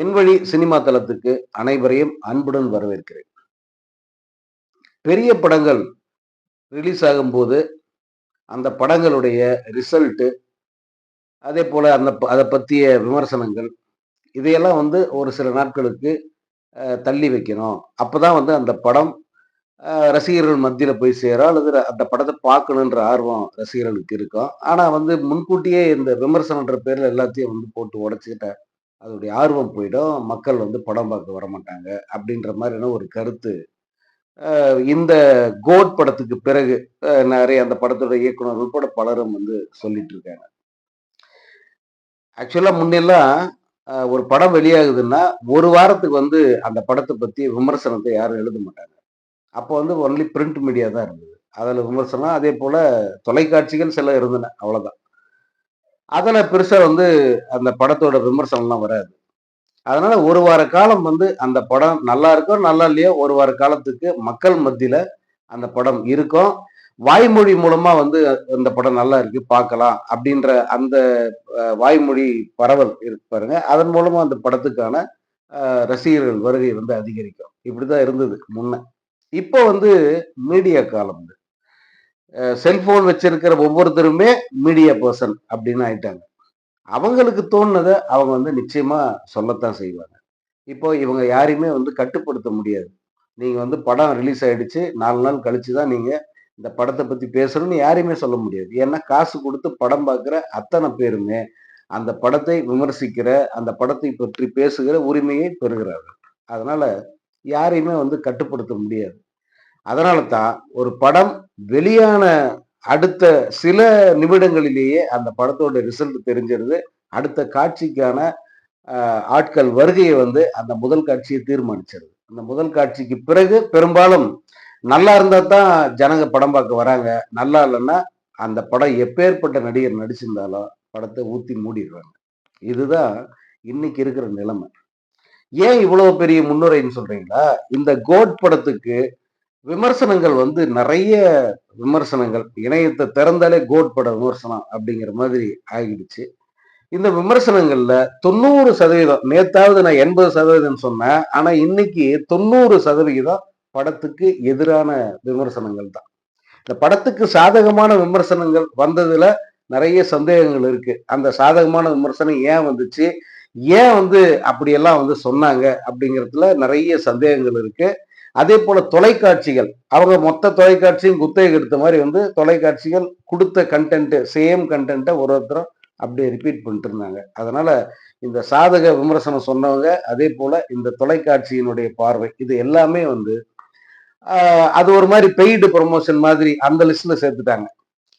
என் வழி சினிமா தளத்துக்கு அனைவரையும் அன்புடன் வரவேற்கிறேன். பெரிய படங்கள் ரிலீஸ் ஆகும்போது அந்த படங்களுடைய ரிசல்ட்டு அதே போல் அந்த ப- அதை பற்றிய விமர்சனங்கள் இதையெல்லாம் வந்து ஒரு சில நாட்களுக்கு தள்ளி வைக்கணும். அப்போ தான் வந்து அந்த படம் ரசிகர்கள் மத்தியில் போய் சேரும் அல்லது அந்த படத்தை பார்க்கணுன்ற ஆர்வம் ரசிகர்களுக்கு இருக்கும். ஆனால் வந்து முன்கூட்டியே இந்த விமர்சனன்ற பேரில் எல்லாத்தையும் வந்து போட்டு உடச்சிக்கிட்ட அதோடைய ஆர்வம் போயிடும். மக்கள் வந்து படம் பார்க்க வர மாட்டாங்க அப்படின்ற மாதிரியான ஒரு கருத்து. இந்த கோட் படத்துக்கு பிறகு நிறைய அந்த படத்தோட இயக்குனர் உட்பட பலரும் வந்து சொல்லிட்டு இருக்காங்க. ஆக்சுவலா முன்னெல்லாம் ஒரு படம் வெளியாகுதுன்னா ஒரு வாரத்துக்கு வந்து அந்த படத்தை பத்தி விமர்சனத்தை யாரும் எழுத மாட்டாங்க. அப்போ வந்து ஒன்லி பிரிண்ட் மீடியா தான் இருந்தது. அதில் விமர்சனம் அதே போல தொலைக்காட்சிகள் சில இருந்தன அவ்வளோதான் அதில் பெருசாக வந்து அந்த படத்தோட விமர்சனம்லாம் வராது. அதனால ஒரு வார காலம் வந்து அந்த படம் நல்லா இருக்கோ நல்லா இல்லையோ ஒரு வார காலத்துக்கு மக்கள் மத்தியில் அந்த படம் இருக்கும். வாய்மொழி மூலமா வந்து இந்த படம் நல்லா இருக்கு பார்க்கலாம் அப்படின்ற அந்த வாய்மொழி பரவல் இருக்கு பாருங்க. அதன் மூலமா அந்த படத்துக்கான ரசிகர்கள் வருகை வந்து அதிகரிக்கும். இப்படிதான் இருந்தது முன்ன. இப்போ வந்து மீடியா காலம் வந்து செல்போன் வச்சிருக்கிற ஒவ்வொருத்தருமே மீடியா பர்சன் அப்படின்னு ஆயிட்டாங்க. அவங்களுக்கு தோணுனதை அவங்க வந்து நிச்சயமா சொல்லத்தான் செய்வாங்க. இப்போ இவங்க யாரையுமே வந்து கட்டுப்படுத்த முடியாது. நீங்க வந்து படம் ரிலீஸ் ஆயிடுச்சு நாலு நாள் கழிச்சு தான் நீங்க இந்த படத்தை பத்தி பேசணும்னு யாரையுமே சொல்ல முடியாது. ஏன்னா காசு கொடுத்து படம் பார்க்குற அத்தனை பேருமே அந்த படத்தை விமர்சிக்கிற அந்த படத்தை பற்றி பேசுகிற உரிமையை பெறுகிறார்கள். அதனால யாரையுமே வந்து கட்டுப்படுத்த முடியாது. அதனால தான் ஒரு படம் வெளியான அடுத்த சில நிமிடங்களிலேயே அந்த படத்தோட ரிசல்ட் தெரிஞ்சிருது. அடுத்த காட்சிக்கான ஆட்கள் வருகையை வந்து அந்த முதல் காட்சியை தீர்மானிச்சிருது. அந்த முதல் காட்சிக்கு பிறகு பெரும்பாலும் நல்லா இருந்தா தான் ஜனங்க படம் பார்க்க வராங்க. நல்லா இல்லைன்னா அந்த படம் எப்பேற்பட்ட நடிகர் நடிச்சிருந்தாலும் படத்தை ஊத்தி மூடிடுறாங்க. இதுதான் இன்னைக்கு இருக்கிற நிலைமை. ஏன் இவ்வளவு பெரிய முன்னுரைன்னு சொல்றீங்களா? இந்த கோட் படத்துக்கு விமர்சனங்கள் வந்து நிறைய விமர்சனங்கள். இணையத்தை திறந்தாலே கோட் பட விமர்சனம் அப்படிங்கிற மாதிரி ஆகிடுச்சு இந்த விமர்சனங்கள்ல தொண்ணூறு சதவீதம் நேத்தாவது நான் எண்பது சதவீதம் சொன்னேன். ஆனா இன்னைக்கு தொண்ணூறு சதவிகிதம் படத்துக்கு எதிரான விமர்சனங்கள் தான். இந்த படத்துக்கு சாதகமான விமர்சனங்கள் வந்ததுல நிறைய சந்தேகங்கள் இருக்கு. அந்த சாதகமான விமர்சனம் ஏன் வந்துச்சு? ஏன் வந்து அப்படியெல்லாம் வந்து சொன்னாங்க அப்படிங்கிறதுல நிறைய சந்தேகங்கள் இருக்கு. அதே போல தொலைக்காட்சிகள். அவங்க மொத்த தொலைக்காட்சியும் குத்தகை எடுத்த மாதிரி வந்து தொலைக்காட்சிகள் கொடுத்த கண்டென்ட்டு சேம் கண்டென்ட்டை ஒரு ஒருத்தரும் அப்படியே ரிப்பீட் பண்ணிட்டு இருந்தாங்க. அதனால இந்த சாதக விமர்சனம் சொன்னவங்க அதே போல இந்த தொலைக்காட்சியினுடைய பார்வை இது எல்லாமே வந்து அது ஒரு மாதிரி பெய்டு ப்ரொமோஷன் மாதிரி அந்த லிஸ்ட்ல சேர்த்துட்டாங்க.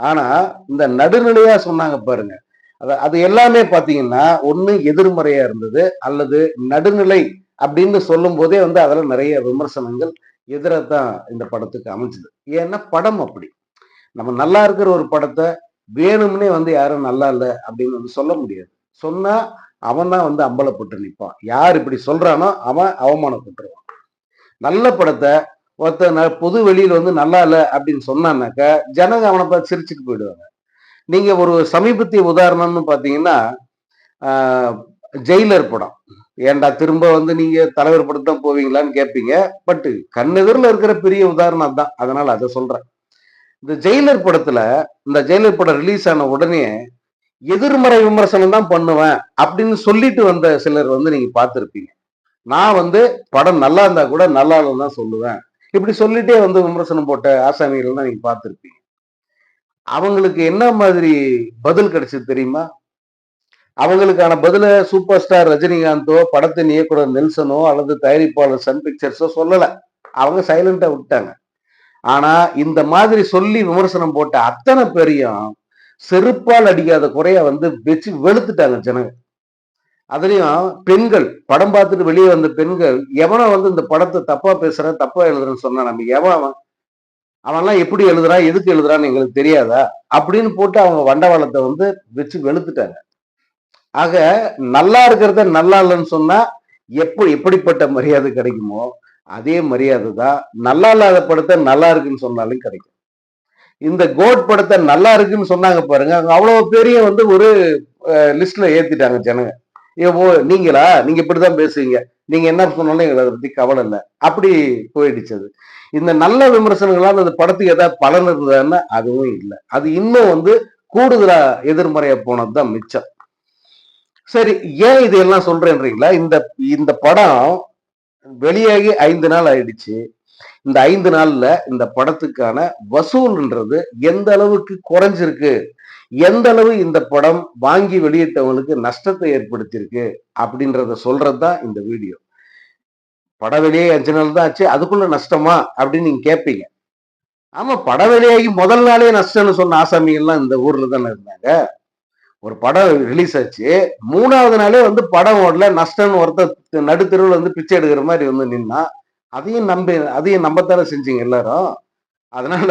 ஆனா இந்த நடுநிலையா சொன்னாங்க பாருங்க. அது அது எல்லாமே பாத்தீங்கன்னா ஒண்ணு எதிர்மறையா இருந்தது அல்லது நடுநிலை அப்படின்னு சொல்லும் போதே வந்து அதுல நிறைய விமர்சனங்கள் எதிராக இந்த படத்துக்கு அமைஞ்சது. ஏன்னா படம் அப்படி. நம்ம நல்லா இருக்கிற ஒரு படத்தை வேணும்னே வந்து யாரும் நல்லா இல்லை அப்படின்னு வந்து சொல்ல முடியாது. சொன்னா அவன் தான் வந்து அம்பலப்பட்டு நிற்பான் யார் இப்படி சொல்றானோ அவன் அவமானப்பட்டுருவான். நல்ல படத்தை ஒருத்த பொது வெளியில வந்து நல்லா இல்லை அப்படின்னு சொன்னான்னாக்க ஜனங்க அவனை பார்த்து சிரிச்சுட்டு போயிடுவாங்க. நீங்க ஒரு சமீபத்திய உதாரணம்னு பார்த்தீங்கன்னா ஆஹ், ஜெயிலர் படம். ஏன்டா திரும்ப வந்து நீங்க தலைவர் படம் தான் போவீங்களான்னு கேட்பீங்க பட் கண்ணெதிரில் இருக்கிற பெரிய உதாரணம் தான் அதனால அதை சொல்றேன். இந்த ஜெயிலர் படத்துல இந்த ஜெயிலர் படம் ரிலீஸ் ஆன உடனே எதிர்மறை விமர்சனம் தான் பண்ணுவேன் அப்படின்னு சொல்லிட்டு வந்த சிலர் வந்து நீங்க பார்த்துருப்பீங்க. நான் வந்து படம் நல்லா இருந்தா கூட நல்லா இல்லைன்னு தான் சொல்லுவேன். இப்படி சொல்லிட்டே வந்து விமர்சனம் போட்ட ஆசாமிகள் தான் நீங்க பார்த்துருப்பீங்க. அவங்களுக்கு என்ன மாதிரி பதில் கிடைச்சது தெரியுமா? அவங்களுக்கான பதில சூப்பர் ஸ்டார் ரஜினிகாந்தோ படத்தின் இயக்குனர் நெல்சனோ அல்லது தயாரிப்பாளர் சன் பிக்சர்ஸோ சொல்லலை. அவங்க சைலண்டா விட்டாங்க ஆனா இந்த மாதிரி சொல்லி விமர்சனம் போட்ட அத்தனை பேரையும் செருப்பால் அடிக்காத குறைய வந்து வச்சு வெளுத்துட்டாங்க ஜனங்க. அதுலயும் பெண்கள் படம் பார்த்துட்டு வெளியே வந்த பெண்கள் எவனை வந்து இந்த படத்தை தப்பா பேசுற தப்பா எழுதுறேன்னு சொன்னா நம்ம எவன் அவன்? அவன்லாம் எப்படி எழுதுறான் எதுக்கு எழுதுறான்னு எங்களுக்கு தெரியாதா? அப்படின்னு போட்டு அவங்க வண்டவாளத்தை வந்து வச்சு வெளுத்துட்டாங்க. ஆக நல்லா இருக்கிறத நல்லா இல்லைன்னு சொன்னா எப்படி எப்படிப்பட்ட மரியாதை கிடைக்குமோ அதே மரியாதை தான் நல்லா இல்லாத படத்தை நல்லா இருக்குன்னு சொன்னாலும் கிடைக்கும். இந்த கோட் படத்தை நல்லா இருக்குன்னு சொன்னாங்க பாருங்க அவங்க அவ்வளவு பெரிய வந்து ஒரு லிஸ்ட்ல ஏத்திட்டாங்க ஜனங்க. ஏ, ஓ நீங்களா? நீங்க இப்படிதான் பேசுவீங்க. நீங்க என்ன சொன்னாலும் எங்களை அதை பத்தி கவலை இல்லை. அப்படி போயிடுச்சு அது. இந்த நல்ல விமர்சனங்களால் அந்த படத்துக்கு ஏதாவது பலன் இருந்ததுன்னா அதுவும் இல்லை. அது இன்னும் வந்து கூடுதலா எதிர்மறையா போனதுதான் மிச்சம். சரி ஏன் இதெல்லாம் சொல்றேன்றீங்களா? இந்த இந்த படம் வெளியாகி ஐந்து நாள் ஆயிடுச்சு. இந்த ஐந்து நாள்ல இந்த படத்துக்கான வசூல்ன்றது எந்த அளவுக்கு குறைஞ்சிருக்கு? எந்த அளவு இந்த படம் வாங்கி வெளியிட்டவங்களுக்கு நஷ்டத்தை ஏற்படுத்தியிருக்கு? அப்படின்றத சொல்றதுதான் இந்த வீடியோ. படம் வெளியே அஞ்சு நாள் தான் ஆச்சு. அதுக்குள்ள நஷ்டமா? அப்படின்னு நீங்க கேட்பீங்க ஆமா படம் வெளியாகி முதல் நாளே நஷ்டம்னு சொன்ன ஆசாமிகள்லாம் இந்த ஊர்ல தானே இருந்தாங்க. ஒரு படம் ரிலீஸ் ஆச்சு. மூணாவது நாளே வந்து படம் ஓடல. நஷ்டம்னு ஒருத்தர் நடுத்தருவில் வந்து பிச்சை எடுக்கிற மாதிரி வந்து நின்னா அதையும் நம்பி அதையும் நம்பத்தானே செஞ்சீங்க எல்லாரும். அதனால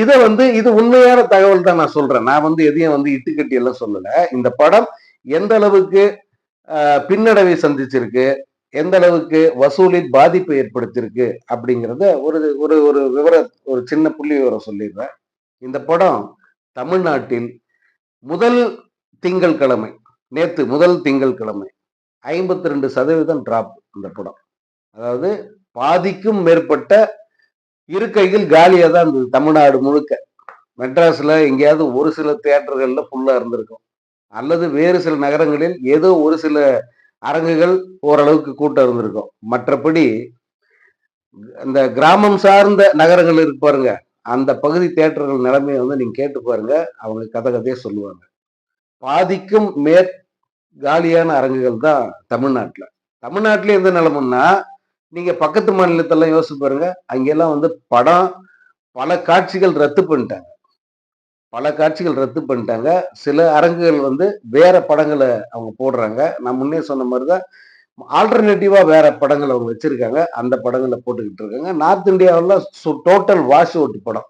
இதை வந்து இது உண்மையான தகவல் தான் நான் சொல்றேன். நான் வந்து எதையும் வந்து இட்டுக்கட்டி எல்லாம் சொல்லல. இந்த படம் எந்த அளவுக்கு பின்னடைவை சந்திச்சிருக்கு எந்த அளவுக்கு வசூலில் பாதிப்பை ஏற்படுத்தியிருக்கு அப்படிங்கிறத ஒரு ஒரு ஒரு விவர ஒரு சின்ன புள்ளி விவரம் சொல்லிடுறேன். இந்த படம் தமிழ்நாட்டில் முதல் திங்கட்கிழமை நேற்று முதல் திங்கட்கிழமை ஐம்பத்தி ரெண்டு சதவீதம் டிராப் இந்த படம். அதாவது பாதிக்கும் மேற்பட்ட இருக்கைகள் காலியாக தான் இருந்தது தமிழ்நாடு முழுக்க. மெட்ராஸில் எங்கேயாவது ஒரு சில தேட்டர்களில் ஃபுல்லாக இருந்திருக்கும். அல்லது வேறு சில நகரங்களில் ஏதோ ஒரு சில அரங்குகள் ஓரளவுக்கு கூட்டம் இருந்திருக்கும். மற்றபடி இந்த கிராமம் சார்ந்த நகரங்கள் இருக்கு பாருங்க அந்த பகுதி தேட்டர்கள் நிலைமையை வந்து நீங்கள் கேட்டு பாருங்க அவங்க கதை கதையே சொல்லுவாங்க. பாதிக்கும் மேற் காலியான அரங்குகள் தான் தமிழ்நாட்டில். தமிழ்நாட்டில் எந்த நிலமுன்னா நீங்க பக்கத்து மாநிலத்தெல்லாம் யோசிச்சு பாருங்க அங்கெல்லாம் வந்து படம் பல காட்சிகள் ரத்து பண்ணிட்டாங்க. பல காட்சிகள் ரத்து பண்ணிட்டாங்க. சில அரங்குகள் வந்து வேற படங்களை அவங்க போடுறாங்க. நான் முன்னே சொன்ன மாதிரி தான் ஆல்டர்னேட்டிவா வேற படங்கள் அவங்க வச்சிருக்காங்க. அந்த படங்களை போட்டுக்கிட்டு இருக்காங்க. நார்த் இந்தியாவில் டோட்டல் வாஷ் அவுட் படம்.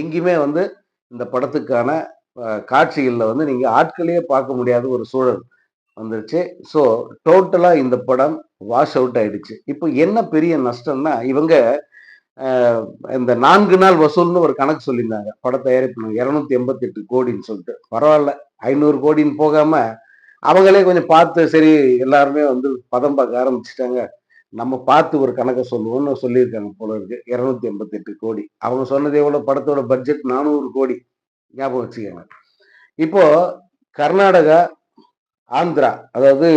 எங்கேயுமே வந்து இந்த படத்துக்கான காட்சிகளில் வந்து நீங்கள் ஆட்களையே பார்க்க முடியாத ஒரு சூழல் வந்துருச்சு. ஸோ டோட்டலாக இந்த படம் வாஷ் அவுட் ஆயிடுச்சு. இப்போ என்ன பெரிய நஷ்டம்னா இவங்க இந்த நான்கு நாள் வசூல்னு ஒரு கணக்கு சொல்லியிருந்தாங்க. பட தயாரிப்பு இரநூத்தி எண்பத்தி எட்டு கோடின்னு சொல்லிட்டு. பரவாயில்ல ஐநூறு கோடின்னு போகாம அவங்களே கொஞ்சம் பார்த்து சரி எல்லாருமே வந்து பதம் பார்க்க ஆரம்பிச்சிட்டாங்க. நம்ம பார்த்து ஒரு கணக்கை சொல்லுவோம்னு சொல்லியிருக்காங்க போல இருக்கு. இரநூத்தி எண்பத்தி எட்டு கோடி. அவங்க சொன்னது எவ்வளோ படத்தோட பட்ஜெட் நானூறு கோடி. ஞாபகம் வச்சுக்கோங்க. இப்போ கர்நாடகா ஆந்திரா அதாவது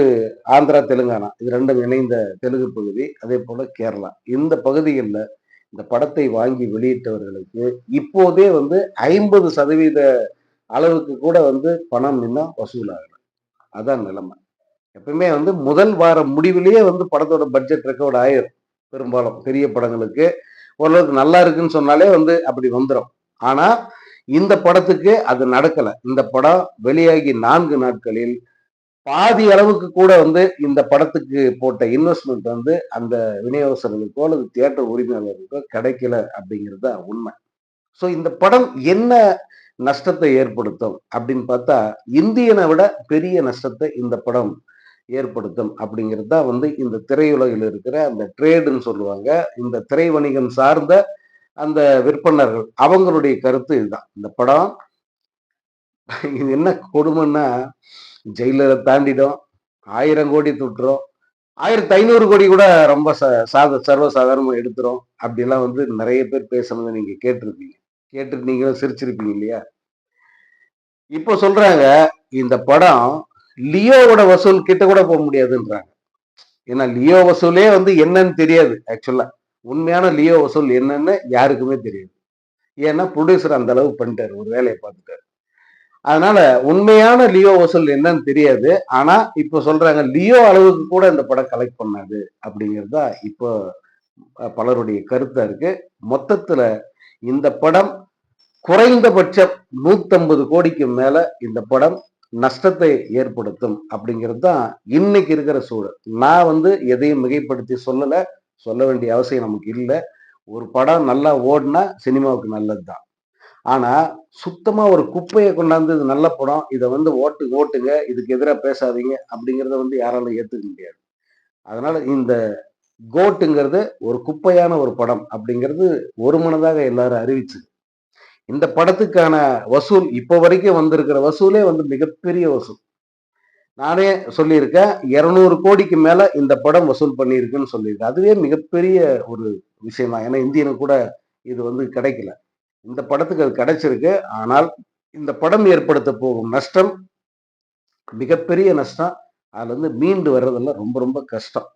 ஆந்திரா தெலுங்கானா இது ரெண்டும் இணைந்த தெலுங்கு பகுதி அதே போல கேரளா. இந்த பகுதிகளில் இந்த படத்தை வாங்கி வெளியிட்டவர்களுக்கு இப்போதே வந்து ஐம்பது சதவீத அளவுக்கு கூட வந்து பணம் இன்னும் வசூலாகல. அதான் நிலைமை. எப்பவுமே வந்து முதல் வார முடிவிலேயே வந்து படத்தோட பட்ஜெட் ரெக்கார்ட் ஆயிரும். பெரும்பாலும் பெரிய படங்களுக்கு. ஓரளவுக்கு நல்லா இருக்குன்னு சொன்னாலே வந்து அப்படி வந்துடும் ஆனா இந்த படத்துக்கு அது நடக்கல. இந்த படம் வெளியாகி நான்கு நாட்களில் பாதி அளவுக்கு கூட வந்து இந்த படத்துக்கு போட்ட இன்வெஸ்ட்மெண்ட் வந்து அந்த விநியோகஸ்தர்களுக்கோ அல்லது தியேட்டர் உரிமையாளர்களுக்கோ கிடைக்கல அப்படிங்கிறது தான் உண்மை. ஸோ இந்த படம் என்ன நஷ்டத்தை ஏற்படுத்தும் அப்படின்னு பார்த்தா இந்தியனை விட பெரிய நஷ்டத்தை இந்த படம் ஏற்படுத்தும் அப்படிங்கிறது தான் வந்து இந்த திரையுலகில் இருக்கிற அந்த ட்ரேடுன்னு சொல்லுவாங்க. இந்த திரை வணிகம் சார்ந்த அந்த விற்பனர்கள் அவங்களுடைய கருத்து இதுதான். இந்த படம் இது என்ன கொடுமைன்னா ஜெயிலரை தாண்டிடும் ஆயிரம் கோடி தொட்டுரும் ஆயிரத்தி ஐநூறு கோடி கூட ரொம்ப ச- சாத சர்வசாதாரணமாக எடுத்துரும் அப்படிலாம் வந்து நிறைய பேர் பேசுனதை நீங்க கேட்டிருப்பீங்க. கேட்டுட்டு நீங்களும் சிரிச்சிருப்பீங்க இல்லையா? இப்போ சொல்றாங்க இந்த படம் லியோவோட வசூல் கிட்ட கூட போக முடியாதுன்றாங்க. ஏன்னா லியோ வசூலே வந்து என்னன்னு தெரியாது ஆக்சுவலா. உண்மையான லியோ வசூல் என்னன்னு யாருக்குமே தெரியாது. ஏன்னா ப்ரொடியூசர் அந்த அளவு பண்ணிட்டாரு. ஒரு வேலையை பார்த்துட்டாரு. அதனால உண்மையான லியோ வசூல் என்னன்னு தெரியாது. ஆனா இப்போ சொல்றாங்க லியோ அளவுக்கு கூட இந்த படம் கலெக்ட் பண்ணாது அப்படிங்கிறது தான் இப்போ பலருடைய கருத்தா இருக்கு. மொத்தத்துல இந்த படம் குறைந்தபட்சம் நூத்தம்பது கோடிக்கு மேல இந்த படம் நஷ்டத்தை ஏற்படுத்தும் அப்படிங்கிறது தான் இன்னைக்கு இருக்கிற சூழல். நான் வந்து எதையும் மிகைப்படுத்தி சொல்லலை. சொல்ல வேண்டிய அவசியம் நமக்கு இல்லை. ஒரு படம் நல்லா ஓடினா சினிமாவுக்கு நல்லது தான் ஆனால் சுத்தமாக ஒரு குப்பையை கொண்டாந்து இது நல்ல படம் இதை வந்து ஓட்டு ஓட்டுங்க இதுக்கு எதிராக பேசாதீங்க அப்படிங்கிறத வந்து யாராலும் ஏற்றுக்க முடியாது. அதனால் இந்த கோட்டுங்கிறது ஒரு குப்பையான ஒரு படம் அப்படிங்கிறது ஒரு மனதாக எல்லாரும் அறிவிச்சு. இந்த படத்துக்கான வசூல் இப்போ வரைக்கும் வந்திருக்கிற வசூலே வந்து மிகப்பெரிய வசூல். நானே சொல்லியிருக்கேன் இருநூறு கோடிக்கு மேல இந்த படம் வசூல் பண்ணியிருக்குன்னு சொல்லியிருக்கேன். அதுவே மிகப்பெரிய ஒரு விஷயம் தான் ஏன்னா இந்தியனுக்கு கூட இது வந்து கிடைக்கல. இந்த படத்துக்கு அது கிடைச்சிருக்கு. ஆனால் இந்த படம் ஏற்படுத்த போகும் நஷ்டம் மிகப்பெரிய நஷ்டம் அதுல இருந்து மீண்டு வர்றதெல்லாம் ரொம்ப ரொம்ப கஷ்டம்.